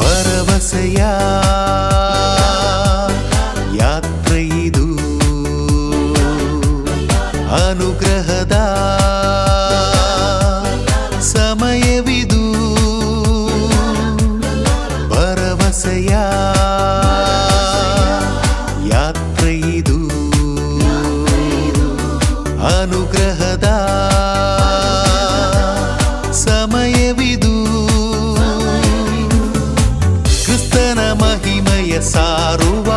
பரவசையா யாத்திரை இது அனுகிரக ಅನುಗ್ರಹದ ಸಮಯವಿದು. ಕ್ರಿಸ್ತನ ಮಹಿಮಯ ಸಾರುವ,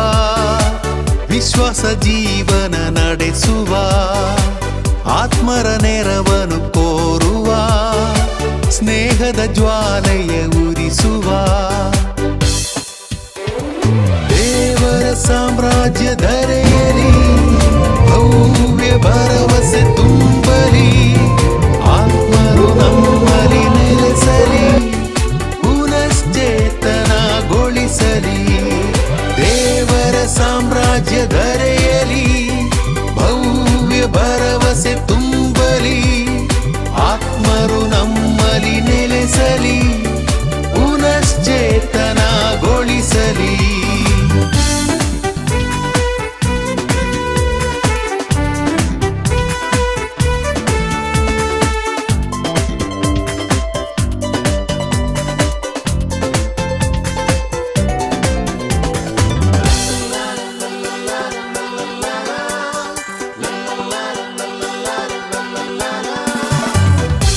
ವಿಶ್ವಾಸ ಜೀವನ ನಡೆಸುವ, ಆತ್ಮರ ನೆರವನು ಕೋರುವ, ಸ್ನೇಹದ ಜ್ವಾಲೆಯ ಉರಿಸುವ. ದೇವರ ಸಾಮ್ರಾಜ್ಯ ಪುನಶ್ಚೇತನಗೊಳಿಸಲಿ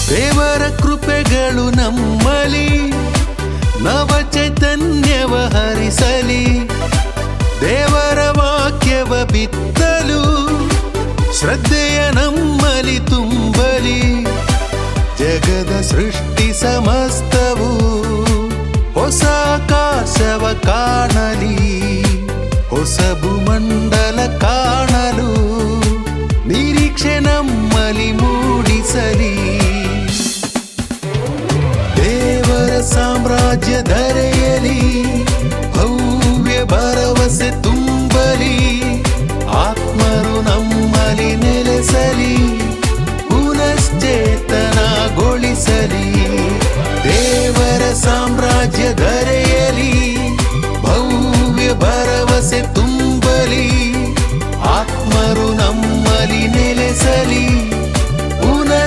ದೇವರ ಕೃಪೆಗಳು ನಮ್ಮಲಿ ನವ ಚೈತನ್ಯವ ಹರಿಸಲಿ ದೇವರ ವಾಕ್ಯವ ಬಿತ್ತಲು, ಶ್ರದ್ಧೆಯ ನಮ್ಮಲಿ ತುಂಬಲಿ. ಜಗದ ಸೃಷ್ಟಿ ಸಮಸ್ತವು ಹೊಸ ಕಾಶವ ಕಾಣಲಿ. ಹೊಸ ಭೂಮಂಡಲ ಕಾಣಲು, ನಿರೀಕ್ಷೆ ನಮ್ಮಲಿ ಮೂಡಿಸಲಿ. ದೇವರ ಸಾಮ್ರಾಜ್ಯ ಸಾಮ್ರಾಜ್ಯ ಧರೆಯಲಿ ಭವ್ಯ ಭರವಸೆ ತುಂಬಲಿ ಆತ್ಮರು ನಮ್ಮಲಿ ನೆಲೆಸಲಿ ಪುನಶ್ಚೇತನಗೊಳಿಸಲಿ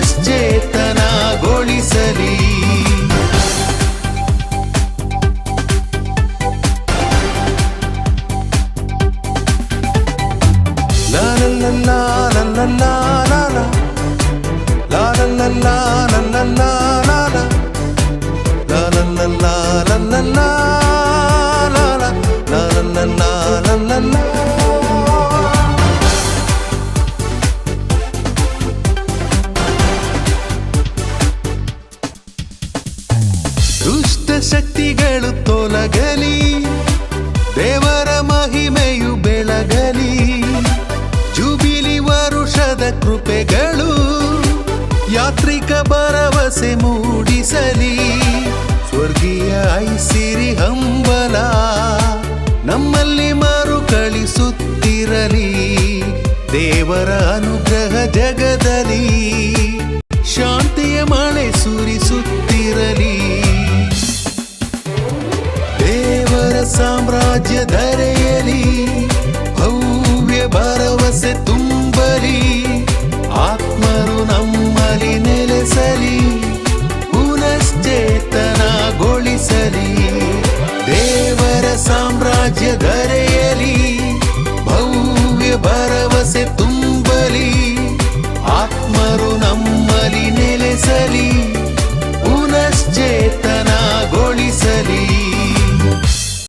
la la la la ಶಕ್ತಿಗಳು ತೊಲಗಲಿ, ದೇವರ ಮಹಿಮೆಯು ಬೆಳಗಲಿ. ಜುಬಿಲಿ ವರುಷದ ಕೃಪೆಗಳು ಯಾತ್ರಿಕ ಭರವಸೆ ಮೂಡಿಸಲಿ. ಸ್ವರ್ಗೀಯ ಐಸಿರಿ ಹಂಬಲ ನಮ್ಮಲ್ಲಿ ಮರುಕಳಿಸುತ್ತಿರಲಿ. ದೇವರ ಆಸೆ ತುಂಬಲಿ ಆತ್ಮರು ನಮ್ಮಲ್ಲಿ ನೆಲೆಸಲಿ ಪುನಶ್ಚೇತನಗೊಳಿಸಲಿ. ದೇವರ ಸಾಮ್ರಾಜ್ಯದರೆ